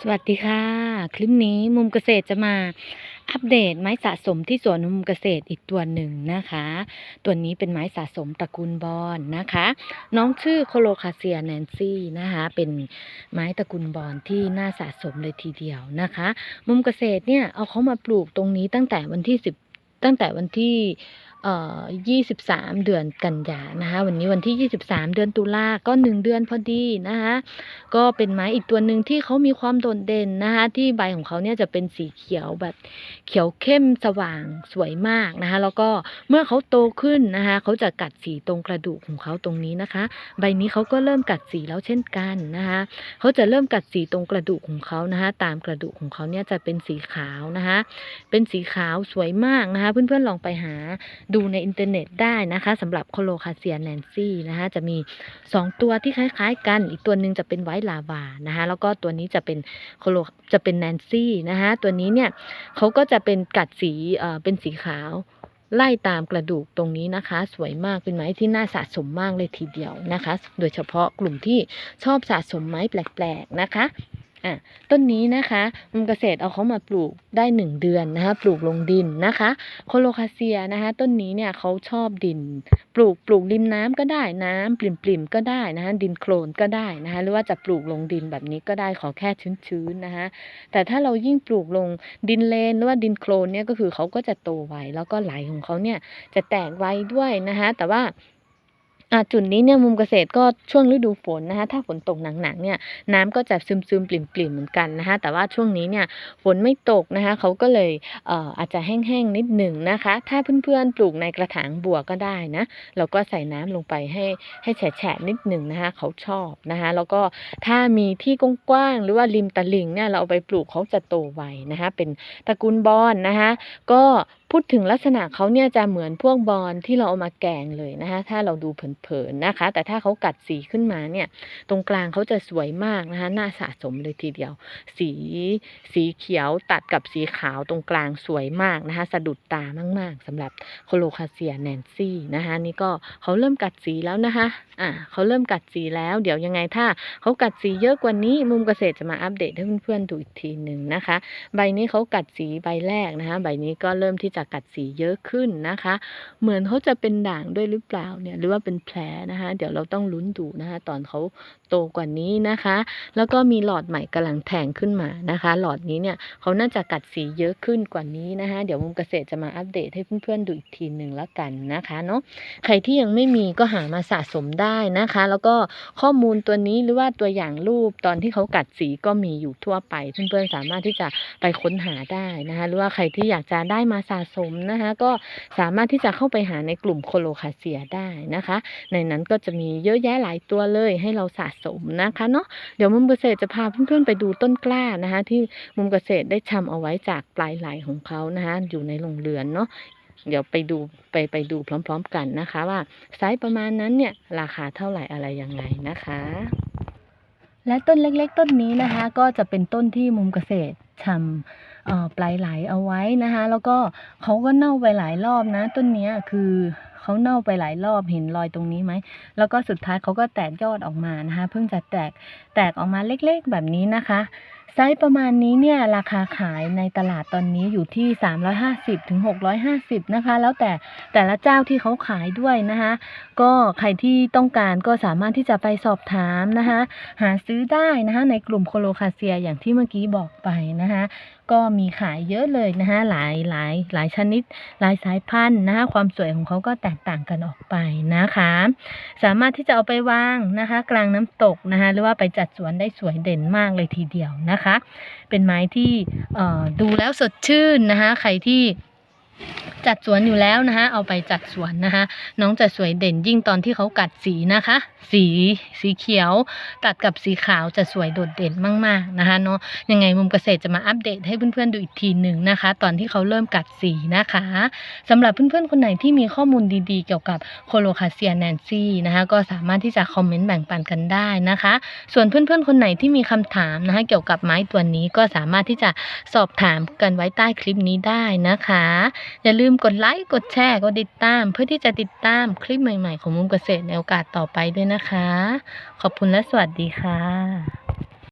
สวัสดีค่ะ คลิปนี้มุมเกษตรจะมาอัปเดตไม้สะสมที่สวนมุมเกษตรอีกตัวหนึ่งนะคะ ตัวนี้เป็นไม้สะสมตระกูลบอนนะคะ น้องชื่อโคโลคาเซียแนนซี่นะคะ เป็นไม้ตระกูลบอนที่น่าสะสมเลยทีเดียวนะคะ มุมเกษตรเนี่ยเอาเขามาปลูกตรงนี้ตั้งแต่วันที่สิบตั้งแต่วันที่ อ่อ23เดือนกันยานะคะวันนี้วันที่23เดือนตุลาก็1เดือนพอดีนะคะก็เป็นไม้อีกตัวหนึ่งที่เขามีความโดดเด่นนะคะที่ใบของเขาเนี่ยจะเป็นสีเขียวแบบเขียวเข้มสว่างสวยมากนะคะแล้วก็เมื่อเขาโตขึ้นนะคะเขาจะกัดสีตรงกระดูกของเขาตรงนี้นะคะ ใบนี้เขาก็เริ่มกัดสีแล้วเช่นกันนะคะเขาจะเริ่มกัดสีตรงกระดูกของเขานะคะตามกระดูกของเขาเนี่ยจะเป็นสีขาวนะคะเป็นสีขาวสวยมากนะคะเพื่อนๆลองไปหาดูในอินเทอร์เน็ตได้นะคะสำหรับโคโลคาเซียแนนซี่นะคะจะมี 2 ตัวที่คล้าย ๆ กัน อีกตัวหนึ่งจะเป็นไวท์ลาวานะคะแล้วก็ตัวนี้จะเป็นโคโลจะเป็นแนนซี่นะคะตัวนี้เนี่ยเขาก็จะเป็นกัดสีเอ่อเป็นสีขาวไล่ตามกระดูกตรงนี้นะคะ สวยมากเป็นไม้ที่น่าสะสมมากเลยทีเดียวนะคะ โดยเฉพาะกลุ่มที่ชอบสะสมไม้แปลกๆนะคะ อะต้นนี้นะคะมุมเกษตรเอาเขามาปลูกได้หนึ่งเดือนนะคะ ปลูกลงดินนะคะโคโลคาเซียนะคะ ต้นนี้เนี่ยเขาชอบดิน ปลูกปลูกริมน้ำก็ได้น้ำปริ่มๆก็ได้นะคะดินโคลนก็ได้นะคะหรือว่าจะปลูกลงดินแบบนี้ก็ได้ขอแค่ชื้นๆนะคะ แต่ถ้าเรายิ่งปลูกลงดินเลนหรือว่าดินโคลนเนี่ยก็คือเขาก็จะโตไวแล้วก็ไหลของเขาเนี่ยจะแตกไวด้วยนะคะแต่ว่า จุดนี้เนี่ยมุมเกษตรก็ช่วงฤดูฝนนะคะถ้าฝนตกหนักๆเนี่ยน้ำก็จะซึมๆปริ่มๆเหมือนกันนะคะแต่ว่าช่วงนี้เนี่ยฝนไม่ตกนะคะเขาก็เลยเอออาจจะแห้งๆนิดหนึ่งนะคะ ถ้าเพื่อนๆปลูกในกระถางบัวก็ได้นะเราก็ใส่น้ำลงไปให้ให้แฉะนิดหนึ่งนะคะเขาชอบนะคะแล้วก็ถ้ามีที่กว้างๆหรือว่าริมตะลิ่งเนี่ยเราเอาไปปลูกเขาจะโตไวนะคะเป็นตระกูลบอนนะคะก็พูดถึงลักษณะเขาเนี่ยจะเหมือนพวกบอนที่เราเอามาแกงเลยนะคะถ้าเราดูเผินๆนะคะ แต่ถ้าเขากัดสีขึ้นมาเนี่ย ตรงกลางเขาจะสวยมากนะคะน่าสะสมเลยทีเดียว สีสีเขียวตัดกับสีขาวตรงกลางสวยมากนะคะสะดุดตามาก ๆสำหรับโคโลคาเซียแนนซี่นะคะนี่ก็เขาเริ่มกัดสีแล้วนะคะอ่าเขาเริ่มกัดสีแล้ว เดี๋ยวยังไงถ้าเขากัดสีเยอะกว่านี้มุมเกษตรจะมาอัปเดตให้เพื่อนๆดูอีกทีหนึ่งนะคะ ใบนี้เขากัดสีใบแรกนะคะใบนี้ก็เริ่มที่จะกัดสีเยอะขึ้นนะคะ เหมือนเขาจะเป็นด่างด้วยหรือเปล่าเนี่ยหรือว่าเป็นแผลนะคะ เดี๋ยวเราต้องลุ้นดูนะคะ ตอนเขาโตกว่านี้นะคะ แล้วก็มีหลอดใหม่กำลังแทงขึ้นมานะคะ หลอดนี้เนี่ยเขาน่าจะกัดสีเยอะขึ้นกว่านี้นะคะ เดี๋ยวมุมเกษตรจะมาอัปเดตให้เพื่อนๆดูอีกทีหนึ่งแล้วกันนะคะเนาะใครที่ยังไม่มีก็หามาสะสมได้นะคะ แล้วก็ข้อมูลตัวนี้หรือว่าตัวอย่างรูปตอนที่เขากัดสีก็มีอยู่ทั่วไป เพื่อนๆสามารถที่จะไปค้นหาได้นะคะ หรือว่าใครที่อยากจะได้มาสะสมนะคะก็สามารถที่จะเข้าไปหาในกลุ่มโคโลคาเซียได้นะคะ ในนั้นก็จะมีเยอะแยะหลายตัวเลยให้เราสะสมนะคะเนาะเดี๋ยวมุมเกษตรจะพาเพื่อนๆไปดูต้นกล้านะคะ ที่มุมเกษตรได้ชำเอาไว้จากปลายไหลของเขานะคะอยู่ในโรงเรือนเนาะเดี๋ยวไปดูไปไปดูพร้อม ๆ กันนะคะ ว่าไซส์ประมาณนั้นเนี่ยราคาเท่าไหร่อะไรยังไงนะคะและต้นเล็กๆ ต้นนี้นะคะ ก็จะเป็นต้นที่มุมเกษตรชำ ปลายไหลเอาไว้นะคะ แล้วก็เขาก็เน่าไปหลายรอบนะ ต้นนี้คือเขาเน่าไปหลายรอบเห็นรอยตรงนี้ไหม แล้วก็สุดท้ายเขาก็แตกยอดออกมานะคะ เพิ่งจะแตกแตกออกมาเล็กๆแบบนี้นะคะไซส์ประมาณนี้เนี่ยราคาขายในตลาดตอนนี้อยู่ที่ 350ถึง650 นะคะ แล้วแต่แต่ละเจ้าที่เขาขายด้วยนะคะ ก็ใครที่ต้องการก็สามารถที่จะไปสอบถามนะคะ หาซื้อได้นะคะในกลุ่มโคโลคาเซียอย่างที่เมื่อกี้บอกไปนะคะก็มีขายเยอะเลยนะคะหลายหลายหลายชนิด หลายสายพันธุ์นะคะความสวยของเขาก็แตกต่างกันออกไปนะคะ สามารถที่จะเอาไปวางนะคะ กลางน้ำตกนะคะหรือว่าไปจัดสวนได้สวยเด่นมากเลยทีเดียวนะคะ เป็นไม้ที่ดูแล้วสดชื่นนะคะใครที่ จัดสวนอยู่แล้วนะคะเอาไปจัดสวนนะคะน้องจะสวยเด่นยิ่งตอนที่เขากัดสีนะคะ สีสีเขียว ตัดกับสีขาวจะสวยโดดเด่นมากๆนะคะเนาะยังไงมุมเกษตรจะมาอัปเดตให้เพื่อนๆดูอีกทีหนึ่งนะคะ ตอนที่เขาเริ่มกัดสีนะคะสำหรับเพื่อนๆคนไหนที่มีข้อมูลดีๆ เกี่ยวกับโคโลคาเซียแนนซี่นะคะก็สามารถที่จะคอมเมนต์แบ่งปันกันได้นะคะ ส่วนเพื่อนๆคนไหนที่มีคำถามนะคะเกี่ยวกับไม้ตัวนี้ก็สามารถที่จะสอบถามกันไว้ใต้คลิปนี้ได้นะคะอย่าลืมกดไลค์ กดแชร์ กดติดตาม เพื่อที่จะติดตามคลิปใหม่ๆ ของมุมเกษตรในโอกาสต่อไปด้วยนะคะ ขอบคุณและสวัสดีค่ะ